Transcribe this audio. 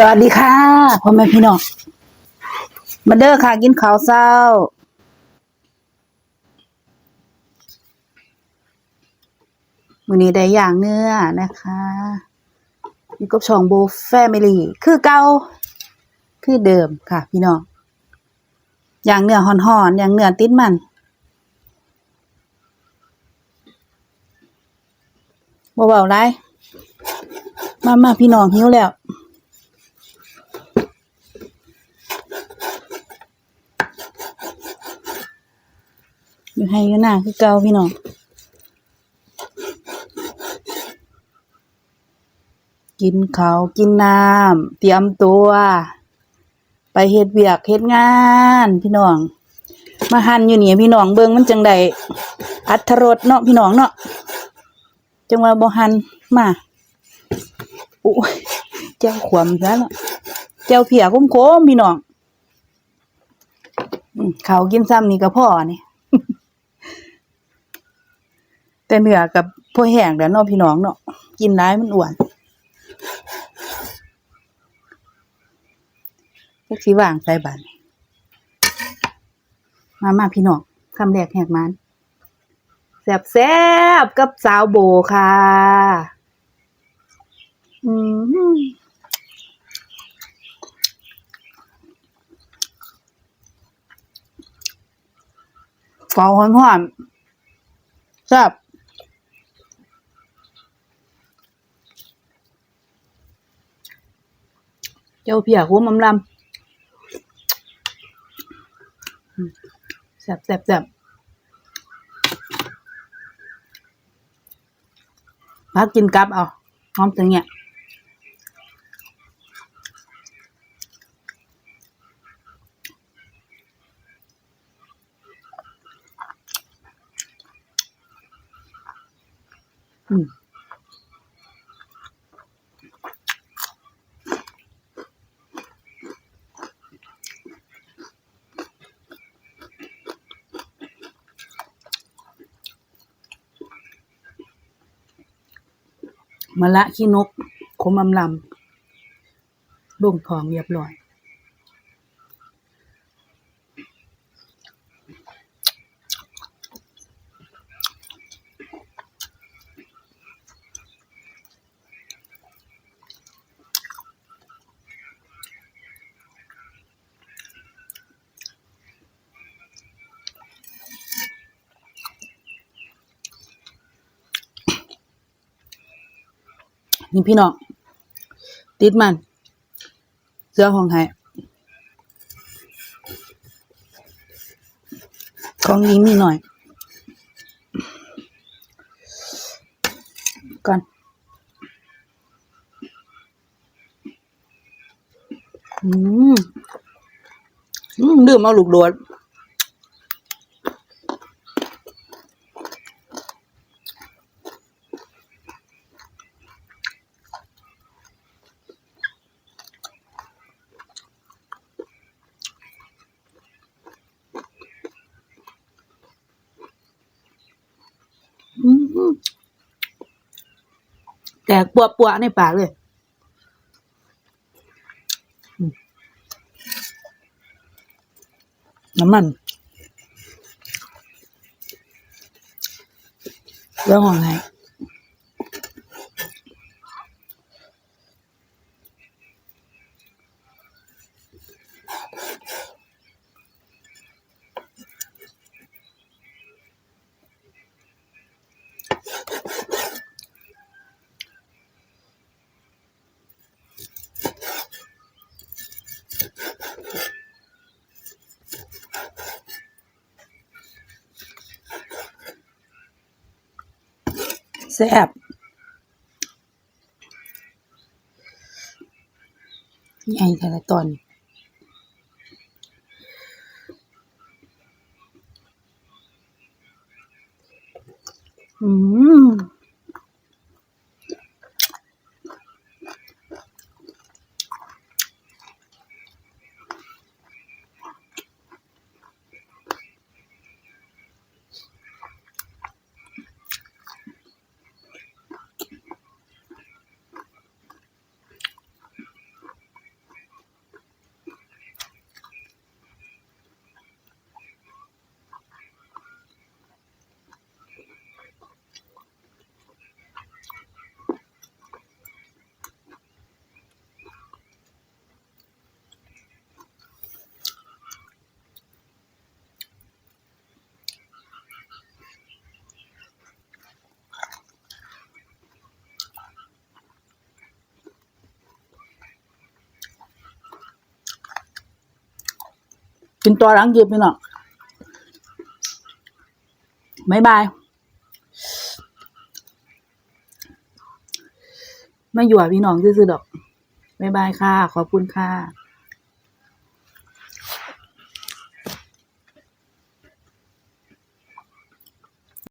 สวัสดีค่ะพ่อแม่พี่น้องมาเด้อค่ะ กินข้าวเช้า มื้อนี้ได้อย่างเนื้อนะคะอยู่กับช่องโบแฟมิลี่คือเก่าคือเดิมค่ะ พี่น้องอย่างเนื้อห่อนๆย่างเนื้อติดมัน บ่เบาไรมามาพี่น้องหิวแล้ว อยู่ให้อยู่หน้าคือเก่าพี่น้องกินข้าวกินน้ำเตรียมตัว ไปเฮ็ดเวียกเฮ็ดงาน พี่น้อง มาหันอยู่นี่พี่น้องเบิ่งมันจังไดอัทรสเนาะพี่น้องเนาะจังว่าบ่หันมาอู้ยเจ้าขวมซะเนาะเจ้าเพียคมๆพี่น้องข้าวกินซ้ำนี่ก็พอนี่ แต่เนื้อกับพวกแห้งแล้วเนาะพี่น้องเนาะกินหลายมันอ้วนจักสิวางใส่บันมามาพี่น้องคำแรกแหกมันแซบแซบกับสาวโบค่ะ อืมเฝ้าหอนๆแซบ จ้าเพียหัวมำลำแซ่บแซ่บแซ่บพักกินกับเอาหอมจังเนี่ยอืม มะละขี้นกขมอำลำบ่งทองเรียบร้อย นี่พี่น้องติดมัน เสื้อของไห้ของนี้มีหน่อยก่อนอืม อืมดื่มเอาลูกโดด แตกปัวปัวๆในปากเลยน้ำมันเรื่องของไง แซ่บใหญ่แต่ละตอนอืม กินตัวรังยืบพี่น้องบายบายไม่อยู่อะพี่น้องซื่อๆดอกบายบายค่ะ ขอบคุณค่ะ